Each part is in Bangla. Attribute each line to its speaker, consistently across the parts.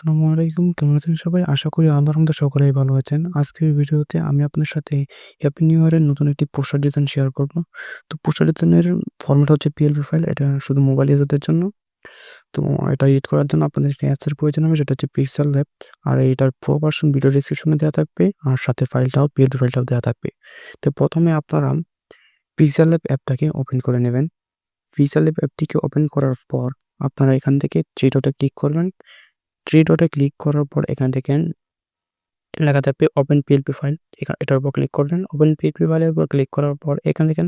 Speaker 1: আসসালামু আলাইকুম। কেমন আছেন সবাই? আশা করি আল্লাহর রহমতে সকলেই ভালো আছেন। আজকের ভিডিওতে আমি আপনার সাথে হ্যাপি নিউ ইয়ারের নতুন একটি পোস্টার ডিজাইন শেয়ার করব। তো পোস্টার ডিজাইনের ফরম্যাট হচ্ছে পিএলপি ফাইল। এটা শুধু মোবাইল ইউজারদের জন্য। তো এটা এডিট করার জন্য আপনাদের একটি অ্যাপসের প্রয়োজন হবে, সেটা হচ্ছে পিক্সেল ল্যাব। আর এটার প্রো ভার্সন ভিডিও ডেসক্রিপশনে দেওয়া থাকবে, আর সাথে ফাইলটাও পিএলপি ফাইলটাও দেওয়া থাকবে। তো প্রথমে আপনারা পিক্সেল ল্যাব অ্যাপটাকে ওপেন করে নেবেন। পিক্সেল ল্যাব অ্যাপটিকে ওপেন করার পর আপনারা এখান থেকে থ্রি ক্লিক করবেন। থ্রি ডটে ক্লিক করার পর এখান থেকে লেখা থাকবে ওপেন পিএলপি ফাইল এটার উপর ক্লিক করবেন। ওপেন পিএলপি ফাইলের উপর ক্লিক করার পর এখান থেকে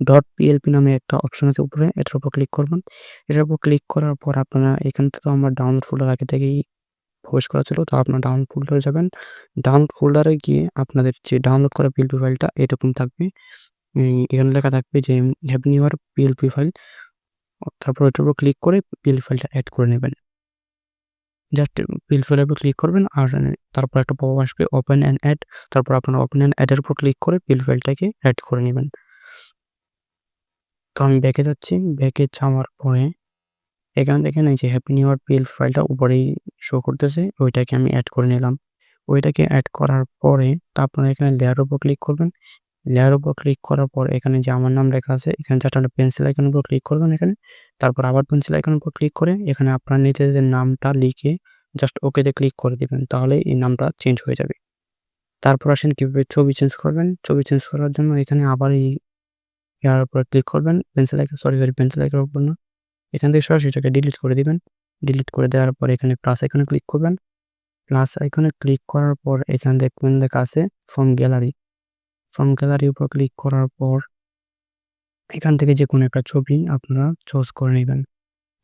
Speaker 1: ডট পিএলপি নামে একটা অপশন আছে উপরে। এটার উপর ক্লিক করবেন। এটার উপর ক্লিক করার পর আপনারা এখান থেকে আমার ডাউনলোড ফোল্ডার আগে থেকেই প্রবেশ করা ছিল, তো আপনার ডাউনলোড ফোল্ডারে যাবেন। ডাউনলোড ফোল্ডারে গিয়ে আপনাদের যে ডাউনলোড করা পিএলপি ফাইলটা এরকম থাকবে। এখানে লেখা থাকবে যে হ্যাভ নিউয়ার পিএলপি ফাইল তারপর এটার উপর ক্লিক করে পিএলপি ফাইলটা অ্যাড করে নেবেন। জাস্ট ফিল ফিলের উপর ক্লিক করবেন আর তারপর একটা পপ আসবে ওপেন অ্যান্ড অ্যাড তারপর আপনারা ওপেন অ্যান্ড অ্যাডের উপর ক্লিক করে পিল ফাইলটাকে অ্যাড করে নেবেন। তো আমি ব্যাকে যাচ্ছি ব্যাকে যাওয়ার পরে এখান থেকে এই যে হ্যাপি নিউ ইয়ার পিএল ফাইলটা উপরেই শো করতেছে, ওইটাকে আমি অ্যাড করে নিলাম। ওইটাকে অ্যাড করার পরে তা আপনারা এখানে লেয়ার উপর ক্লিক করবেন লেয়ার উপর ক্লিক করার পর এখানে যে আমার নাম লেখা আছে, এখানে জাস্ট একটা পেন্সিল আইকনের উপর ক্লিক করবেন এখানে। তারপর আবার পেন্সিল আইকনের উপর ক্লিক করে এখানে আপনার নিজেদের নামটা লিখে জাস্ট ওকেতে ক্লিক করে দিবেন, তাহলে এই নামটা চেঞ্জ হয়ে যাবে। তারপর আসেন কীভাবে ছবি চেঞ্জ করবেন? ছবি চেঞ্জ করার জন্য এখানে আবার এই ইয়ার উপর ক্লিক করবেন। Pencil icon sorry sorry pencil আইকনের উপর না। এখান থেকে সরাসরি এটাকে ডিলিট করে দিবেন। ডিলিট করে দেওয়ার পর এখানে প্লাস আইকনে ক্লিক করবেন। প্লাস আইকনে ক্লিক করার পর এখানে দেখবেন লেখা আছে ফর্ম গ্যালারি ফ্রম গ্যালারির উপর ক্লিক করার পর, এখান থেকে যে কোনো একটা ছবি আপনারা চুজ করে নেবেন।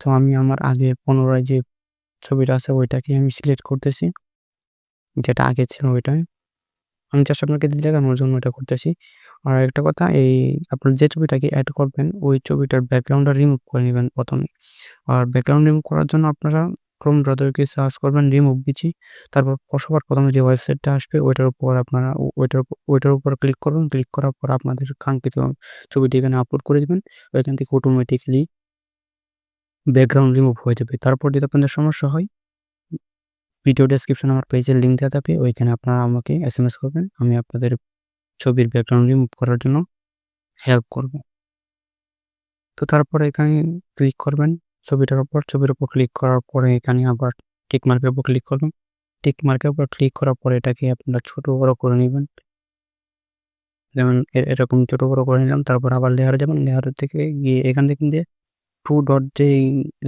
Speaker 1: তো আমি আমার আগে পুনরায় যে ছবিটা আছে, ওইটাকে আমি সিলেক্ট করতেছি। যেটা আগে ছিল ওইটাই আমি জাস্ট আপনাকে দেখানোর জন্য এটা করতেছি। আর একটা কথা, এই আপনার যে ছবিটাকে অ্যাড করবেন, ওই ছবিটার ব্যাকগ্রাউন্ডটা রিমুভ করে নেবেন প্রথমে। আর ব্যাকগ্রাউন্ড রিমুভ করার জন্য আপনারা ক্রোম ব্রাউজারকে সার্চ করবেন রিমুভ দিচ্ছি। তারপর সবার প্রথমে যে ওয়েবসাইটটা আসবে, ওইটার উপর আপনারা ওইটার ওইটার উপর ক্লিক করবেন। ক্লিক করার পর আপনাদের কাঙ্ক্ষিত ছবিটি এখানে আপলোড করে দেবেন। ওইখান থেকে অটোমেটিক্যালি ব্যাকগ্রাউন্ড রিমুভ হয়ে যাবে। তারপর যদি আপনাদের সমস্যা হয় ভিডিও ডেসক্রিপশন আমার পেজের লিঙ্ক দেওয়া থাকবে। ওইখানে আপনারা আমাকে এস এম এস করবেন। আমি আপনাদের ছবির ব্যাকগ্রাউন্ড রিমুভ করার জন্য হেল্প করব। তো তারপরে এখানে ক্লিক করবেন। ছবিটার উপর, ছবির উপর ক্লিক করার পরে এখানে আবার টিক মার্কের উপর ক্লিক করবেন টিক মার্কের উপর ক্লিক করার পরে এটাকে আপনারা ছোট বড় করে নেবেন। যেমন এরকম ছোট বড় করে নিলাম, তারপর আবার লেয়ারে যাবেন। লেয়ারের থেকে গিয়ে এখান থেকে দিয়ে টু ডট যে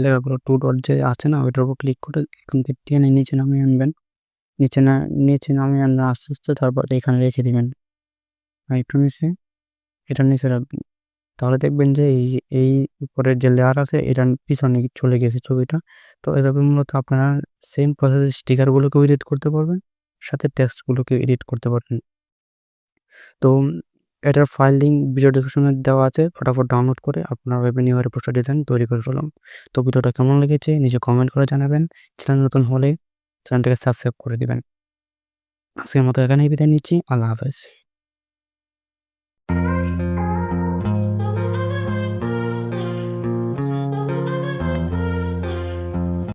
Speaker 1: লেখাগুলো টু ডট যে আছে না, ওইটার উপর ক্লিক করে এখান থেকে টেনে নিচে নামিয়ে আনবেন। নিচে না, নিচে নামিয়ে আনবেন আস্তে আস্তে তারপর এখানে রেখে দিবেন। একটু নিচে, এটা নিচে রাখবেন। তাহলে দেখবেন যে এই এই উপরের যে লেয়ার আছে এটা পিছনে চলে গেছে ছবিটা। তো এভাবে মূলত আপনারা সেম প্রসেসে স্টিকারগুলোকেও এডিট করতে পারবেন, সাথে টেক্সটগুলোকে এডিট করতে পারবেন। তো এটার ফাইল লিঙ্ক ভিডিও ডিসক্রিপশনে দেওয়া আছে, ফটাফট ডাউনলোড করে আপনার ওয়েবে নিউ পোস্টার ডিজাইন তৈরি করে ফেলাম তো ভিডিওটা কেমন লেগেছে, নিজে কমেন্ট করে জানাবেন। চ্যানেল নতুন হলে চ্যানেলটাকে সাবস্ক্রাইব করে দিবেন। আজকের মতো এখানেই বিদায় নিচ্ছি, আল্লাহ হাফেজ।